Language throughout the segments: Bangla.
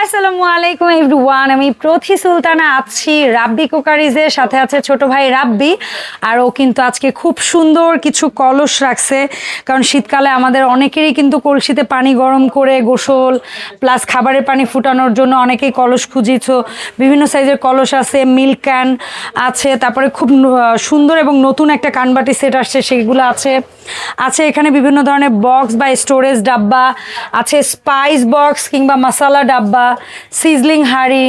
আসসালামু আলাইকুম এভরিওয়ান, আমি প্রথি সুলতানা আছি রাব্বি কুকারিজের সাথে আছে ছোট ভাই রাব্বি, আর ও কিন্তু আজকে খুব সুন্দর কিছু কলস রাখছে, কারণ শীতকালে আমাদের অনেকেরই কিন্তু কলসিতে পানি গরম করে গোসল প্লাস খাবারের পানি ফুটানোর জন্য অনেকেই কলস খুঁজিছ বিভিন্ন সাইজের কলস আছে মিল্ক ক্যান আছে, তারপরে খুব সুন্দর এবং নতুন একটা কানবাটি সেট আসছে, সেগুলো আছে আছে এখানে বিভিন্ন ধরনের বক্স বা স্টোরেজ ডাব্বা, আছে স্পাইস বক্স কিংবা মশালা ডাব্বা সিজলিং হাঁড়ি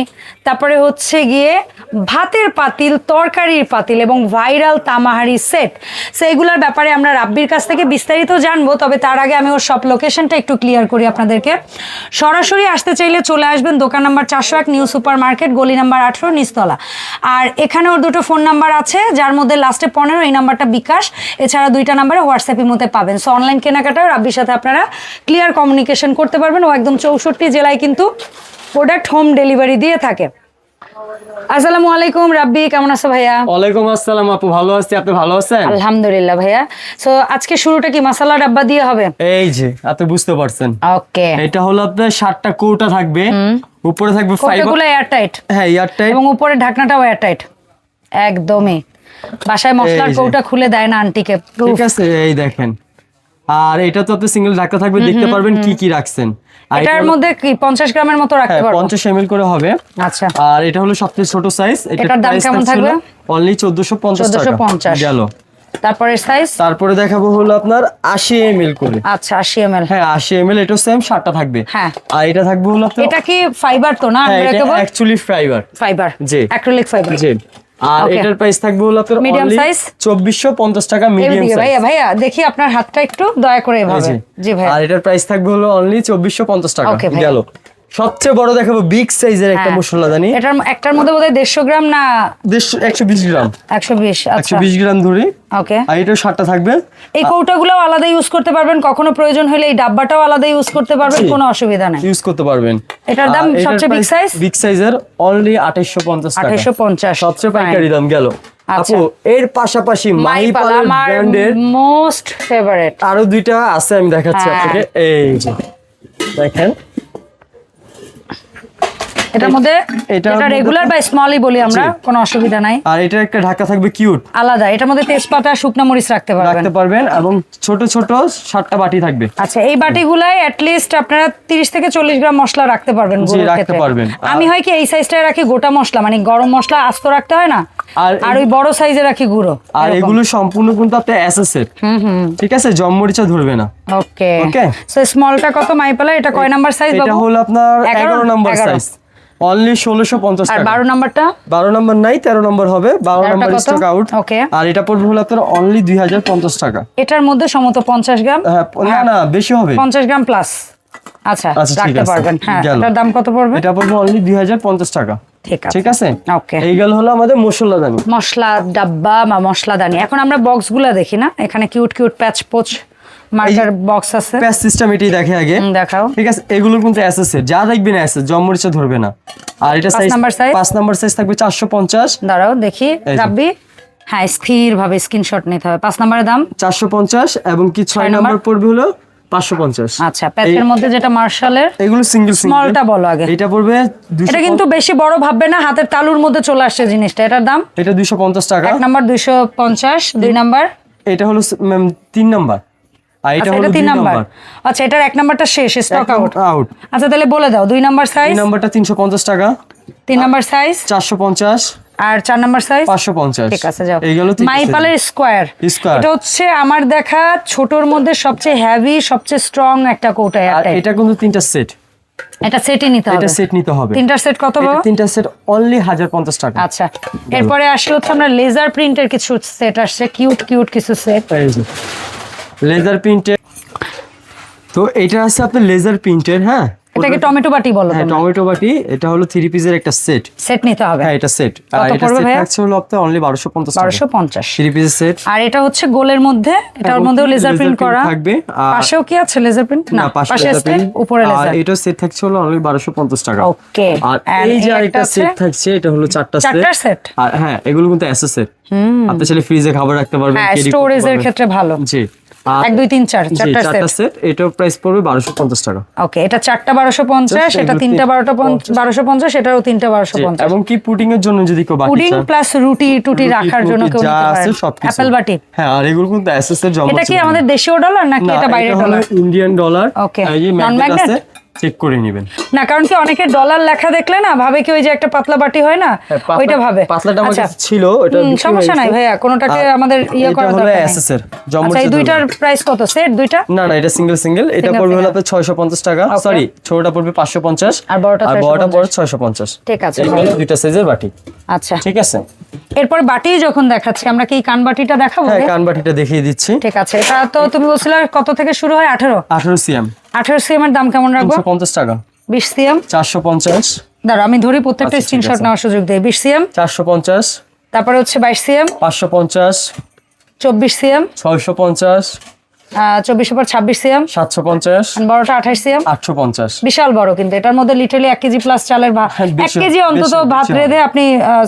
তারপরে হচ্ছে গিয়ে ভাতের পাতিল, তরকারির পাতিল এবং ভাইরাল তামাহারি সেট। সো এগুলোর ব্যাপারে আমরা রাব্বির কাছ থেকে বিস্তারিত জানব, তবে তার আগে আমি ওর সব লোকেশনটা একটু ক্লিয়ার করি আপনাদেরকে। সরাসরি আসতে চাইলে চলে আসবেন দোকান নাম্বার চারশো এক নিউ সুপার মার্কেট গলি নাম্বার আঠেরো নিস্তলা আর এখানে ওর দুটো ফোন নাম্বার আছে, যার মধ্যে লাস্টে পনেরো, এই নাম্বারটা বিকাশ। এছাড়া দুইটা নাম্বারে হোয়াটসঅ্যাপের মধ্যে পাবেন। সো অনলাইন কেনাকাটাও রাব্বির সাথে আপনারা ক্লিয়ার কমিউনিকেশন করতে পারবেন। ও একদম চৌষট্টি জেলায় কিন্তু প্রোডাক্ট হোম ডেলিভারি দিয়ে থাকে। আসসালামু আলাইকুম রাব্বি কেমন আছো ভাইয়া? ওয়ালাইকুম আসসালাম আপু ভালো আছি। আপনি ভালো আছেন? আলহামদুলিল্লাহ ভাইয়া। সো আজকে শুরুটা কি মশলা ডাব্বা দিয়ে হবে? এই যে আপনি বুঝতে পারছেন। ওকে। এটা হলো আপনার ষাটটা কৌটা থাকবে। উপরে থাকবে ফাইবার কোটাগুলো এয়ারটাইট হ্যাঁ এয়ারটাইট এবং উপরে ঢাকনাটাও এয়ারটাইট একদমই। বাসায় মশলার কৌটা খুলে দেয় না আন্টিকে। ঠিক আছে এই দেখেন। আর এটা তো আপনি সিঙ্গেল ঢাকা থাকবে দেখতে পারবেন কি কি রাখছেন। এটার মধ্যে কি পঞ্চাশ গ্রামের মতো রাখতে হ্যাঁ পারব? পঞ্চাশ এমএল করে হবে। আচ্ছা। আর এটা হলো সবচেয়ে ছোট সাইজ এটার দাম কেমন থাকবে? অনলি চোদ্দশো পঞ্চাশ টাকা। 1450 গেল। তারপরে সাইজ তারপরে দেখাবো হলো আপনার আশি এমএল করে। আচ্ছা আশি এম এল হ্যাঁ আশি এমএল এটা সেম ষাটটা থাকবে। হ্যাঁ। আর এটা থাকবে হলো আপনার এটা কি ফাইবার তো না হ্যাঁ এটা আনব্রেকেবল অ্যাকচুয়ালি ফাইবার ফাইবার জি। অ্যাক্রিলিক ফাইবার জি। আর. এটার প্রাইস থাকবে হলো আপনার size? চব্বিশশো পঞ্চাশ টাকা মিডিয়াম সাইজ ভাইয়া ভাইয়া দেখি আপনার হাতটা একটু দয়া করে এভাবে জি ভাই আর এটার প্রাইস থাকবে হলো অনলি চব্বিশশো পঞ্চাশ টাকা Okay, ভাইয়া। গেল সবচেয়ে বড় দেখাবো বিগ সাইজের একটা হ্যাঁ। মশলা জানি এটার একটার মধ্যে বোধহয় দেড়শো গ্রাম না একশো বিশ গ্রাম। একশো বিশ একশো আচ্ছা বিশ গ্রাম ধরে। ওকে। আর এটা ষাটটা থাকবে? এই কৌটাগুলো আলাদা ইউজ করতে পারবেন কখনো প্রয়োজন হলে এই ডাব্বাটাও আলাদা ইউজ করতে পারবেন। কোনো অসুবিধা নেই। ইউজ করতে পারবেন। এটার দাম সবচেয়ে বিগ সাইজ বিগ সাইজের অনলি আঠাইশশো পঞ্চাশ টাকা। আঠাইশো পঞ্চাশ সবচেয়ে পাইকারি দাম গেল। আচ্ছা। আপু এর পাশাপাশি আমার ব্র্যান্ডের মোস্ট ফেভারিট আরও দুইটা আছে আমি দেখাচ্ছি হ্যাঁ। আপনাকে। এই যে দেখেন। এটার মধ্যে এটা রেগুলার বা স্মলই বলি আমরা কোনো অসুবিধা নাই। আর এটা একটা ঢাকা থাকবে কিউট আলাদা এটার মধ্যে তেজপাতা শুকনো মরিচ রাখতে পারবেন। রাখতে পারবেন এবং ছোট ছোট সাতটা বাটি থাকবে। আচ্ছা এই বাটিগুলাই লিস্ট আপনারা 30 থেকে 40 গ্রাম মশলা রাখতে পারবেন জি, রাখতে পারবেন। আমি হয় কি এই সাইজটায় রাখি গোটা মশলা মানে গরম মশলা আস্ত রাখতে হয় না? আর ওই বড় সাইজে রাখি গুঁড়ো আর এগুলো সম্পূর্ণ কিন্তু আপনার এসএসএর ঠিক আছে? জম্মরিচা ধরবে না। ওকে Okay. সো স্মলটা কত? মাইপালা এটা কয় নাম্বার সাইজ এটা বাবু? হলো আপনার এগারো নম্বর এগারো। সাইজ অনলি ষোলোশো পঞ্চাশ আর টাকা। 12 নাম্বারটা? বারো নম্বর নাই তেরো নম্বর হবে বারো তেরোটা নম্বর কত? Stock out Okay. আর এটা পড়বে হলো আপনার অনলি দুই হাজার পঞ্চাশ টাকা। এটার মধ্যে সমত 50 গ্রাম? হ্যাঁ না না বেশি হবে। 50 গ্রাম প্লাস আচ্ছা আচ্ছা, রাখতে পারবেন। হ্যাঁ এটার দাম কত পড়বে? এটা পড়বে অনলি দুই হাজার পঞ্চাশ টাকা। ঠিক আছে। ঠিক আছে? ওকে এই গেল হলো আমাদের মশলা দানি। মশলা ডাব্বা বা মশলাদানি এখন আমরা বক্সগুলো দেখি না? এখানে কিউট কিউট প্যাচ পোচ মার্কার বক্স আছে। প্যাস সিস্টেম এটাই দেখে আগে। দেখাও। ঠিক আছে এগুলো কিন্তু এসএসএর যা দেখবেন এসএস জম্মরিচা ধরবে না। আর এটা পাঁচ সাইজ নাম্বার size? পাঁচ নাম্বার সাইজ থাকবে চারশো পঞ্চাশ। দাঁড়াও দেখি। রাব্বি? হ্যাঁ স্থির ভাবে স্ক্রিনশট নিতে হবে। পাঁচ নাম্বারের দাম? চারশো পঞ্চাশ এবং কি ছয় নাম্বার? পড়বে হলো? পাঁচশো পঞ্চাশ। আচ্ছা প্যাচের মধ্যে যেটা মার্শালের এগুলো সিঙ্গেল স্মলটা বলো আগে। এটা পড়বে এটা কিন্তু বেশি বড় ভাববে না হাতের তালুর মধ্যে চলে আসছে জিনিসটা। এটার দাম? এটা দুশো পঞ্চাশ টাকা। এক নাম্বার দুইশো পঞ্চাশ দুই নাম্বার এটা হলো ম্যাম তিন নাম্বার এটা আচ্ছা হলো তিন নাম্বার। আচ্ছা এটার এক নাম্বারটা শেষ স্টক আউট আউট আচ্ছা তাহলে বলে দাও দুই নাম্বার সাইজ নাম্বারটা টাকা। তিন নাম্বার সাইজ চারশো পঞ্চাশ। আর চার নাম্বার সাইজ পাঁচশো পঞ্চাশ। ঠিক আছে যাও। এইগুলো মাইপালের স্কোয়ার এটা হচ্ছে আমার দেখা ছোটর মধ্যে সবচেয়ে হেভি সবচেয়ে স্ট্রং একটা কোটা আর এটা কিন্তু তিনটা সেট এটা সেটই নিতে হবে। এটা সেট নিতে হবে। তিনটার সেট কত এটা বাবা তিনটা সেট অনলি হাজার পঞ্চাশ টাকা। আচ্ছা এরপরে আসলে হচ্ছে আমরা লেজার প্রিন্টের কিছু সেট আসছে কিউট কিউট কিছু সেট লেজার প্রিন্টের। তো এটা আছে আপনার লেজার প্রিন্টের হ্যাঁ? এটাকে টমেটো বাটি বলো হ্যাঁ টমেটো বাটি এটা হলো থ্রি পিসের একটা সেট সেট নিতে হবে। হ্যাঁ এটা সেট আর এটা সেট থাকছে হলো আপনার অনলি বারোশো পঞ্চাশ বারোশো পঞ্চাশ। থ্রি পিসের সেট আর এটা হচ্ছে গোলের মধ্যে এটার মধ্যেও লেজার প্রিন্ট করা। থাকবে, আর- পাশেও কি আছে লেজার প্রিন্ট না পাশে আছে উপরে আর লেজার এটা সেট থাকছে হলো অনলি বারোশো পঞ্চাশ টাকা। Okay, আর এই যে একটা সেট থাকছে এটা হলো চারটা সেট চারটার set? আর হ্যাঁ এগুলো কিন্তু এসএস সেট আপনি চাইলে ফ্রিজে খাবার রাখতে পারবেন হ্যাঁ স্টোরেজের ক্ষেত্রে ভালো। জি। আর- এক দুই তিন চার চারটা সেট এটার প্রাইস পড়বে বারোশো পঞ্চাশ টাকা। ওকে এটা চারটা বারোশো পঞ্চাশ এটা তিনটা তিন- বারোটা। বারোশো পঞ্চাশ এটারও তিনটা বারোশো পঞ্চাশ। এবং কি পুডিং এর জন্য যদি কেউ পুডিং প্লাস রুটি টুটি রাখার জন্য কেউ নিতে পারে। অ্যাপেল বাটি হ্যাঁ আর এগুলো কিন্তু এসএস এর জমা এটা কি আমাদের দেশীয় ডলার নাকি এটা বাইরের ডলার ইন্ডিয়ান ডলার ওকে এই ম্যাগনেট চেক করে নেবেন। না কারণ কি অনেকে ডলার লেখা দেখলে না ভাবে কি ওই যে একটা পাতলা বাটি হয় না? হ্যাঁ, ওইটা ভাবে। পাতলাটা আমার আচ্ছা। কাছে ছিল ওটা সমস্যা নাই ভাইয়া কোনোটাকে আমাদের ইয়ে করা দরকার নেই। এসএস এর জম্বো আচ্ছা এই দুইটার প্রাইস কত? সেট দুইটা? না না এটা সিঙ্গেল সিঙ্গেল এটা পড়বে হলো single। আপনার ছয়শো পঞ্চাশ টাকা। সরি ছোটটা পড়বে পাঁচশো পঞ্চাশ আর বড়টা আর 650 বড়টা পড়বে ছয়শো পঞ্চাশ। ঠিক আছে দুইটা সাইজের বাটি। আচ্ছা। ঠিক আছে? এরপর বাটি যখন দেখাচ্ছি আমরা কি কান বাটিটা দেখাবো হ্যাঁ? কান বাটিটা দেখিয়ে দিচ্ছি। ঠিক আছে এটা তো তুমি বলছিলে কত থেকে শুরু হয়? আঠারো। আঠারো সিএম আঠারো সিএম এর দাম কেমন রাখব? পঞ্চাশ টাকা। বিশ সিএম? চারশো পঞ্চাশ। দাঁড়া আমি ধরি প্রত্যেকটা আচ্ছা, স্ক্রিনশট নেওয়ার সুযোগ দিয়ে। বিশ সিএম? চারশো পঞ্চাশ। তারপরে হচ্ছে বাইশ সিএম? পাঁচশো পঞ্চাশ। চব্বিশ সিএম? ছয়শো পঞ্চাশ। চব্বিশের পর ছাব্বিশ সিএম। সাতশো পঞ্চাশ। বড়টা আঠাশ সিএম। আটশো পঞ্চাশ। বিশাল বড় কিন্তু। এটার মধ্যে লিটারালি এক কেজি প্লাস চালের ভাত হ্যাঁ, এক কেজি অন্তত ভাত রেঁধে আপনি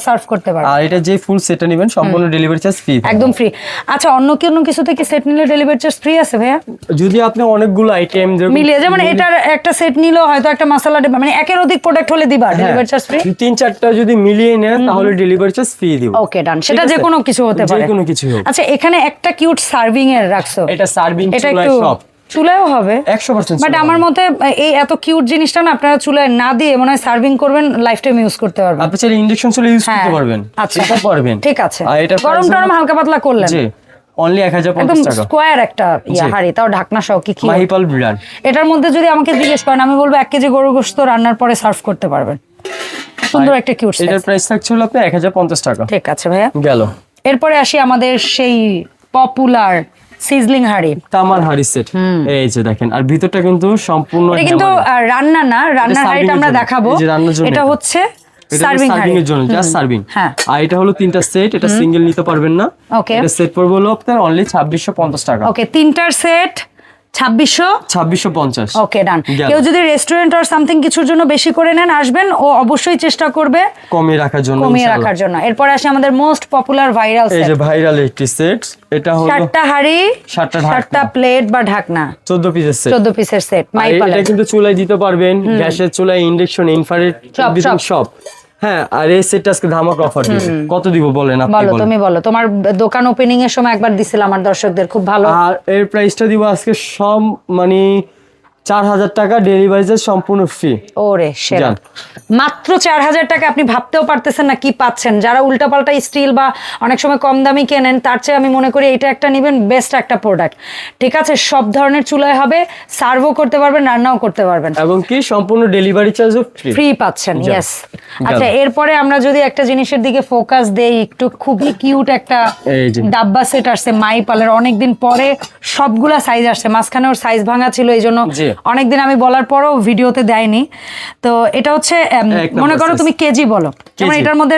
সার্ভ করতে পারবেন আর এটা যে ফুল সেটটা নেবেন সম্পূর্ণ ডেলিভারি চার্জ ফ্রি একদম ফ্রি আচ্ছা অন্য কোনো কিছুতে কি সেট নিলে ডেলিভারি চার্জ ফ্রি আছে ভাইয়া? যদি আপনি অনেকগুলো আইটেম মিলিয়ে যেমন এটার একটা সেট নিলেও হয়তো একটা মশলা মানে একের অধিক প্রোডাক্ট হলে দিবা। ডেলিভারি চার্জ ফ্রি তিন চারটা যদি মিলিয়ে নেন তাহলে ডেলিভারি চার্জ ফ্রি দিব। ওকে ডান সেটা যে কোনো কিছু হতে পারে। যে কোনো কিছু আচ্ছা এখানে একটা কিউট সার্ভিং এর রাখছো। এটা চুলায় সব। চুলায়ও হবে। বাট আমার মতে এই এত কিউট জিনিসটা না আপনারা চুলায় না দিয়ে মনে হয় সার্ভিং করবেন লাইফ টাইম ইউজ করতে পারবেন। আপনি চাইলে ইন্ডাকশন চুলা ইউজ হ্যাঁ করতে পারবেন। আচ্ছা। পারবেন। ঠিক আছে। আর এটা গরম টরম হালকা পাতলা করলেন। জি অনলি টাকা। স্কোয়ার একটা ইয়া জি। হাড়ি তাও ঢাকনা সহ কি কি মাহিপাল ব্র্যান্ড এটার মধ্যে যদি আমাকে জিজ্ঞেস করেন আমি বলব এক কেজি গরু গোস্ত রান্নার পরে সার্ভ করতে পারবেন। সুন্দর একটা কিউট এটার প্রাইস থাকছে হলো এক হাজার পঞ্চাশ টাকা। ঠিক আছে ভাইয়া। গেল। এরপরে আসি আমাদের সেই পপুলার সিজলিং হাড়ি। তামার হাড়ি সেট এই যে দেখেন আর ভিতরটা কিন্তু সম্পূর্ণ এটা কিন্তু রান্না না রান্নার হাড়িটা আমরা দেখাবো। এটা। হচ্ছে সার্ভিং এর জন্য জাস্ট সার্ভিং হ্যাঁ। আর এটা হলো তিনটা সেট এটা সিঙ্গেল নিতে পারবেন না। এটা সেট পড়বে হলো আপনার অনলি ছাব্বিশশো পঞ্চাশ টাকা। ওকে তিনটার সেট ছাব্বিশশো? ছাব্বিশশো পঞ্চাশ। ওকে ডান কেউ যদি রেস্টুরেন্ট আর সামথিং কিছুর জন্য বেশি করে নেন আসবেন ও অবশ্যই চেষ্টা করবে কমিয়ে রাখার জন্য কমিয়ে রাখার জন্য। এরপর আসে আমাদের মোস্ট পপুলার ভাইরাল এই যে ভাইরাল একটি সেট এটা হলো সাতটা হাড়ি সাতটা সাতটা প্লেট বা ঢাকনা। চোদ্দ পিসের সেট চোদ্দ পিসের সেট মাই এটা কিন্তু চুলায় দিতে পারবেন। গ্যাসের চুলায় ইন্ডাকশন ইনফ্রারেড সব, সব। হ্যাঁ আর এই সেটটা আজকে ধামাক অফার দিব কত দিব বলেন আপনি বলো তুমি বলো। তোমার দোকান ওপেনিং এর সময় একবার দিছিলাম আমার দর্শকদের খুব ভালো। আর এর প্রাইসটা দিব আজকে সব মানে চার হাজার টাকা ডেলিভারি চার্জ সম্পূর্ণ ফ্রি ওরে সেরা। মাত্র চার হাজার টাকা আপনি ভাবতেও পারতেছেন না কি পাচ্ছেন। যারা উল্টাপাল্টা স্টিল বা অনেক সময় কম দামি কেনেন তার চেয়ে আমি মনে করি এটা একটা নেবেন বেস্ট একটা প্রোডাক্ট ঠিক আছে সব ধরনের চুলায় হবে সার্ভও করতে পারবেন রান্নাও করতে পারবেন। এবং কি সম্পূর্ণ ডেলিভারি চার্জও ফ্রি ফ্রি পাচ্ছেন। ইয়েস আচ্ছা এরপরে আমরা যদি একটা জিনিসের দিকে ফোকাস দেই একটু খুবই কিউট একটা ডাব্বা সেট আসছে মাই পালের অনেকদিন পরে সবগুলা সাইজ আসছে। মাঝখানে ওর সাইজ ভাঙা ছিল এই জন্য। অনেকদিন আমি বলার পরও ভিডিওতে দেয়নি। তো এটা হচ্ছে মনে করো তুমি কেজি বলো। যেমন এটার মধ্যে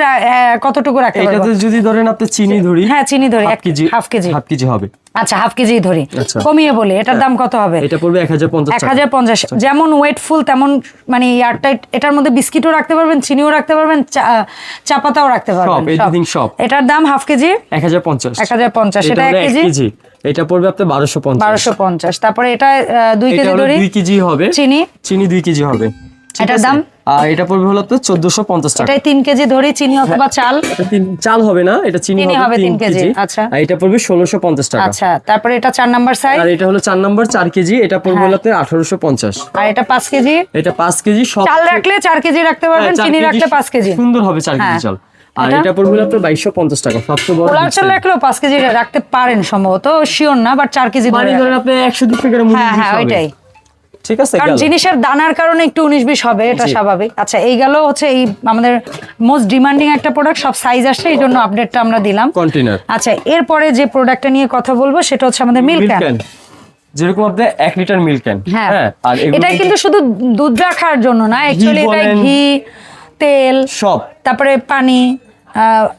কতটুকু রাখতে পারবে? যদি ধরেন আপনি চিনি ধরি হ্যাঁ, চিনি ধরি, হাফ এক- KG half KG. Half KG হবে। আচ্ছা হাফ কেজি ধরি। আচ্ছা। কমিয়ে বলি এটার দাম কত হবে? এটা পড়বে এক হাজার পঞ্চাশ এক হাজার পঞ্চাশ। যেমন ওয়েটফুল তেমন মানে এয়ারটাইট এটার মধ্যে বিস্কিটও রাখতে পারবেন চিনিও রাখতে পারবেন চা- পাতাও রাখতে পারবেন সব, everything সব। এটার দাম হাফ কেজি? এক হাজার পঞ্চাশ। 1050, এটা এটা এক কেজি? কেজি। এটা পড়বে আপনার বারোশো পঞ্চাশ। বারোশো পঞ্চাশ। তারপরে এটা আহ, দুই কেজি হলো ধরি। দুই কেজি হবে। চিনি? চিনি দুই কেজি হবে। এটার দাম? আর এটা পড়বে হলো চোদ্দশো পঞ্চাশ টাকা। এটাই তিন কেজি ধরি চিনি অথবা চাল? চাল হবে না এটা চিনি হবে হবে তিন তিন কেজি, কেজি। আচ্ছা। আর এটা পড়বে ষোলোশো পঞ্চাশ টাকা। আচ্ছা তারপরে এটা চার নাম্বার সাইজ আর এটা হলো চার নম্বর চার কেজি এটা পড়বে হ্যাঁ। হলো আপনার আঠারোশো পঞ্চাশ। আর এটা পাঁচ কেজি? এটা পাঁচ কেজি সব চাল রাখলে চার কেজি রাখতে পারবেন হ্যাঁ, চিনি রাখলে পাঁচ কেজি। সুন্দর হবে চার কেজি হ্যাঁ। চাল। আর এটা? এটা পড়বে আপনার বাইশশো পঞ্চাশ টাকা সবচেয়ে বড় পোলাও চাল রাখলেও পাঁচ কেজি রাখতে পারেন সম্ভবত শিওর না বাট চার কেজি ধরে আপনি একশো দুশো মুরগি হ্যাঁ হ্যাঁ ওইটাই। ঠিক আছে কারণ জিনিসের দানার কারণে একটু উনিশ বিশ হবে এটা স্বাভাবিক। আচ্ছা এই গেল হচ্ছে এই আমাদের মোস্ট ডিমান্ডিং একটা প্রোডাক্ট সব সাইজ আসছে এই জন্য আপডেটটা আমরা দিলাম। কন্টেনার আচ্ছা এরপরে যে প্রোডাক্টটা নিয়ে কথা বলব সেটা হচ্ছে আমাদের মিল্ক ক্যান যেরকম আপনি এক লিটার মিল্ক ক্যান হ্যাঁ। আর এটা কিন্তু শুধু দুধ রাখার জন্য না অ্যাকচুয়ালি এটা ঘি তেল সব। তারপরে পানি।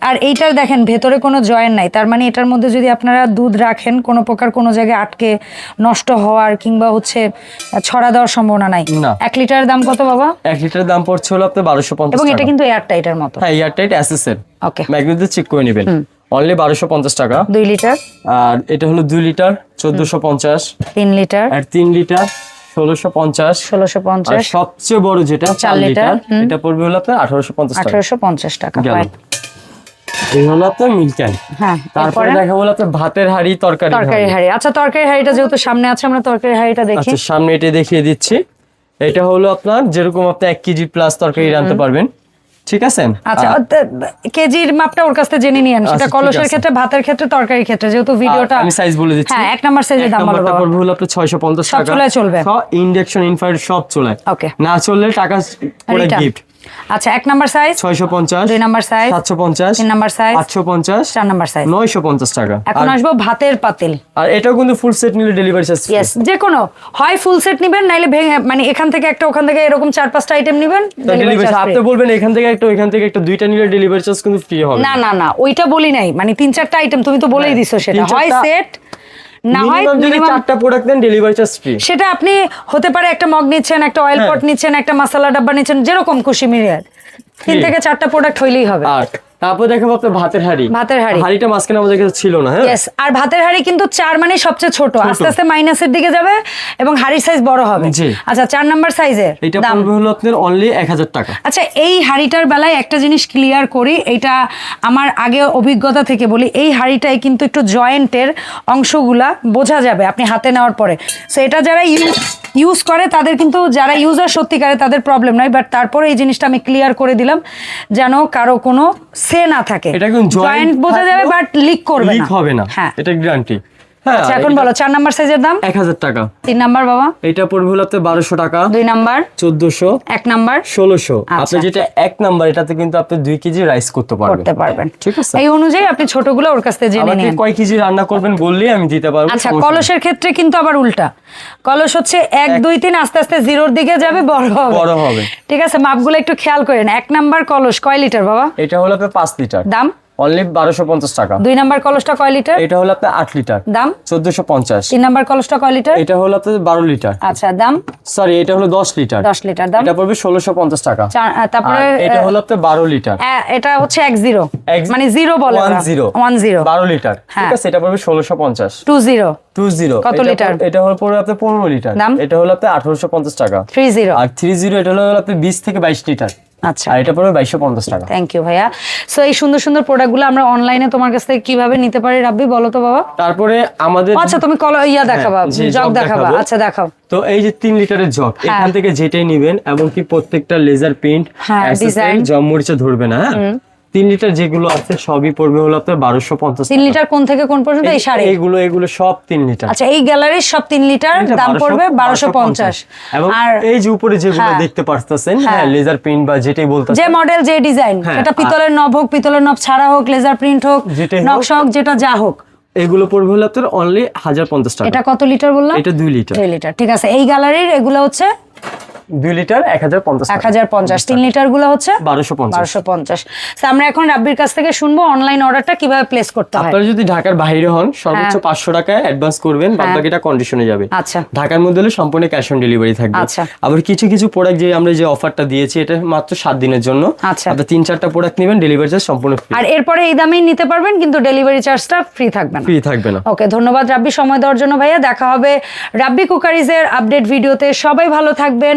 আর এইটার দেখেন ভেতরে কোনো জয়েন নাই। তার মানে এটার মধ্যে যদি আপনারা দুধ রাখেন কোনো প্রকার কোনো জায়গায় আটকে নষ্ট হওয়ার কিংবা হচ্ছে ছড়া দেওয়ার সম্ভাবনা নাই। এক লিটারের দাম কত বাবা? এক লিটারের দাম পড়ছে হলো আপনার বারোশো পঞ্চাশ এবং এটা কিন্তু এয়ার টাইটের মতো। হ্যাঁ এয়ারটাইট অ্যাসেসের। ওকে। ম্যাগনেট চেক করে নেবেন। অনলি বারোশো পঞ্চাশ টাকা। দুই লিটার। আর এটা হলো দুই লিটার চোদ্দশো পঞ্চাশ। তিন লিটার। আর তিন লিটার ষোলোশো পঞ্চাশ। ষোলোশো পঞ্চাশ। সবচেয়ে বড় যেটা চার লিটার, এটা পড়বে হলো আপনার আঠারোশো পঞ্চাশ টাকা। আঠারোশো পঞ্চাশ টাকা. এই হলো আপনার মিল্ক হ্যাঁ তারপরে তারপরে দেখা হলো আপনার ভাতের হাড়ি তরকারি তরকারি হাঁড়ি। আচ্ছা তরকারি হাঁড়িটা যেহেতু সামনে আছে আমরা তরকারি হাঁড়িটা দেখি। আচ্ছা সামনে এটা দেখিয়ে দিচ্ছি। এটা হলো আপনার যেরকম আপনি এক কেজি প্লাস তরকারি রাখতে পারবেন। ঠিক আছে? আচ্ছা কেজির মাপটা ওর কাছ থেকে জেনে সেটা আচ্ছা, কলসের ক্ষেত্রে ভাতের ক্ষেত্রে তরকারির ক্ষেত্রে যেহেতু ভিডিওটা আমি সাইজ বলে দিচ্ছি। হ্যাঁ এক নাম্বার সাইজের দাম পঞ্চাশ সব টাকা। চলবে? সব ইন্ডাকশন ইনফ্রারেড সব চলে ওকে না চললে টাকা করে গিফট আচ্ছা এক নাম্বার সাইজ ছয়শো পঞ্চাশ দুই নাম্বার সাইজ সাতশো পঞ্চাশ তিন নাম্বার সাইজ আটশো পঞ্চাশ চার নাম্বার সাইজ নয়শো পঞ্চাশ টাকা। এখন আসব ভাতের পাতিল। আর এটাও কিন্তু ফুল সেট নিলে ডেলিভারি চার্জ ইয়েস যে কোনো হয় ফুল সেট নেবেন নাইলে ভেঙে মানে এখান থেকে একটা ওখান থেকে এরকম চার পাঁচটা আইটেম নেবেন ডেলিভারি আপনি বলবেন এখান থেকে একটা ওইখান থেকে একটা দুইটা নিলে ডেলিভারি চার্জ কিন্তু ফ্রি হবে। না না না ওইটা বলি নাই। মানে তিন চারটা আইটেম তুমি তো বলেই দিছো সেটা। হ্যাঁ, হয় সেট না হয় যদি চারটা প্রোডাক্ট দেন ডেলিভারি চার্জ ফ্রি সেটা আপনি হতে পারে একটা মগ নিচ্ছেন একটা অয়েল হ্যাঁ। পট নিচ্ছেন একটা মশলা ডাব্বা নিচ্ছেন যেরকম খুশি মিলিয়ে তিন থেকে চারটা প্রোডাক্ট হইলেই হবে। আর তারপর দেখাবো আপনার ভাতের হাড়ি। ভাতের হাঁড়ি। হাড়িটা মাঝখানে আমাদের কাছে ছিল না হ্যাঁ? আর ভাতের হাঁড়ি কিন্তু চার মানে সবচেয়ে ছোট। আস্তে আস্তে মাইনাসের দিকে যাবে এবং হাঁড়ির সাইজ বড় হবে। আচ্ছা চার নাম্বার সাইজের এটা পড়বে হলো আপনার অনলি এক হাজার টাকা। আচ্ছা এই হাঁড়িটার বেলায় একটা জিনিস ক্লিয়ার করি এটা আমার আগে অভিজ্ঞতা থেকে বলি এই হাঁড়িটায় কিন্তু একটু জয়েন্টের অংশগুলা বোঝা যাবে আপনি হাতে নেওয়ার পরে। সো এটা যারা ইউজ ইউজ করে তাদের কিন্তু যারা ইউজার সত্যিকারে তাদের প্রবলেম নয় বাট তারপরে এই জিনিসটা আমি ক্লিয়ার করে দিলাম যেন কারও কোনো সে না থাকে। এটা কিন্তু জয়েন্ট বোঝা যাবে বাট লিক করবে লিক হবে না। হ্যাঁ। এটা গ্যারান্টি আচ্ছা এখন বলো চার নাম্বার সাইজের দাম? এক হাজার টাকা। তিন নাম্বার বাবা? এটা পড়বে হলো বারোশো টাকা। দুই নাম্বার? চোদ্দশো। এক নাম্বার? ষোলোশো। আচ্ছা। আপনি যেটা এক নাম্বার এটাতে কিন্তু আপনি দুই কেজি রাইস করতে পারবেন। করতে পারবেন। ঠিক আছে? এই অনুযায়ী আপনি ছোটগুলো ওর কাছ থেকে জেনে নিন। কয় কেজি রান্না করবেন বললেই আমি দিতে পারব আচ্ছা কলসের ক্ষেত্রে কিন্তু আবার উল্টা। কলস হচ্ছে এক। দুই তিন আস্তে আস্তে জিরোর দিকে যাবে বড় হবে। বড় হবে। ঠিক আছে মাপগুলো একটু খেয়াল করেন। এক নাম্বার কলস কয় লিটার বাবা? এটা হলো আপনার পাঁচ লিটার। দাম? অনলি বারোশো পঞ্চাশ টাকা। দুই নাম্বার কলসটা কয় লিটার? এটা হলো আপনার আট লিটার। দাম? চোদ্দশো পঞ্চাশ। তিন নাম্বার কলসটা কয় লিটার? এটা হলো আপনার লিটার। আচ্ছা দাম? সরি এটা হলো লিটার। দশ লিটার দাম? এটা পড়বে ষোলোশো পঞ্চাশ টাকা। তারপরে এটা হলো আপনার লিটার। এটা হচ্ছে এক জিরো। এক- মানে জিরো বলে ওয়ান জিরো। One zero. বারো লিটার। ঠিক। আছে এটা পড়বে কত লিটার? এটা হলো পড়বে আপনার পনেরো লিটার। দাম? এটা হলো আপনার আঠারোশো পঞ্চাশ টাকা। Three zero. আর থ্রি জিরো এটা হলো আপনার বিশ থেকে বাইশ লিটার। আচ্ছা। আর এটা পড়বে বাইশশো পঞ্চাশ টাকা। থ্যাংক ইউ ভাইয়া। সো এই সুন্দর সুন্দর প্রোডাক্টগুলো আমরা অনলাইনে তোমার কাছ থেকে কীভাবে নিতে পারি রাব্বি বলো তো বাবা। তারপরে আমাদের আচ্ছা তুমি কল ইয়া দেখাবা হ্যাঁ, জগ দেখাবা। আচ্ছা দেখাও। তো এই যে তিন লিটারের জগ হ্যাঁ। এখান থেকে যেটাই নিবেন এমনকি প্রত্যেকটা লেজার প্রিন্ট হ্যাঁ। জম মরিচে ধরবে না হ্যাঁ? তিন লিটার যেগুলো আছে সবই পড়বে হলো আপনার বারোশো পঞ্চাশ তিন লিটার কোন থেকে কোন পর্যন্ত? এই শাড়ি? এগুলো এগুলো সব তিন লিটার। আচ্ছা এই গ্যালারির সব তিন লিটার দাম পড়বে বারোশো পঞ্চাশ। এবং আর এই যে উপরে যেগুলো হ্যাঁ। দেখতে পারতেছেন হ্যাঁ। হ্যাঁ। লেজার প্রিন্ট বা যেটাই বলতেছেন যে মডেল যে ডিজাইন হ্যাঁ, এটা পিতলের নব হোক পিতলের নব ছাড়া হোক লেজার প্রিন্ট হোক। নকশা হোক যেটা যা হোক। এগুলো পড়বে হলো আপনার অনলি হাজার পঞ্চাশ টাকা। এটা কত লিটার বললাম? এটা দুই লিটার। দুই লিটার ঠিক আছে। এই গ্যালারির এগুলো হচ্ছে দুই লিটার এক হাজার পঞ্চাশ এক হাজার পঞ্চাশ তিন লিটারগুলো হচ্ছে বারোশো পঞ্চাশ। বারোশো পঞ্চাশ। আমরা এখন রাব্বির কাছ থেকে শুনব অনলাইন অর্ডারটা কীভাবে প্লেস করতে হয়। আপনারা যদি ঢাকার বাইরে হন সর্বোচ্চ হ্যাঁ। পাঁচশো টাকা অ্যাডভান্স করবেন বাদ। বাকিটা কন্ডিশনে যাবে। আচ্ছা। ঢাকার মধ্যে হলে সম্পূর্ণ ক্যাশ অন ডেলিভারি থাকবে। আচ্ছা। আবার কিছু কিছু প্রোডাক্ট যে আমরা যে অফারটা দিয়েছি এটা মাত্র সাত দিনের জন্য। আচ্ছা। আপনি তিন চারটা প্রোডাক্ট নেবেন ডেলিভারি চার্জ সম্পূর্ণ ফ্রি আর এরপরে এই দামেই নিতে পারবেন কিন্তু ডেলিভারি চার্জটা ফ্রি থাকবে না। ফ্রি থাকবে না। ওকে ধন্যবাদ রাব্বি সময় দেওয়ার জন্য ভাইয়া। দেখা হবে রাব্বি কুকারিজের আপডেট ভিডিওতে সবাই ভালো থাকবেন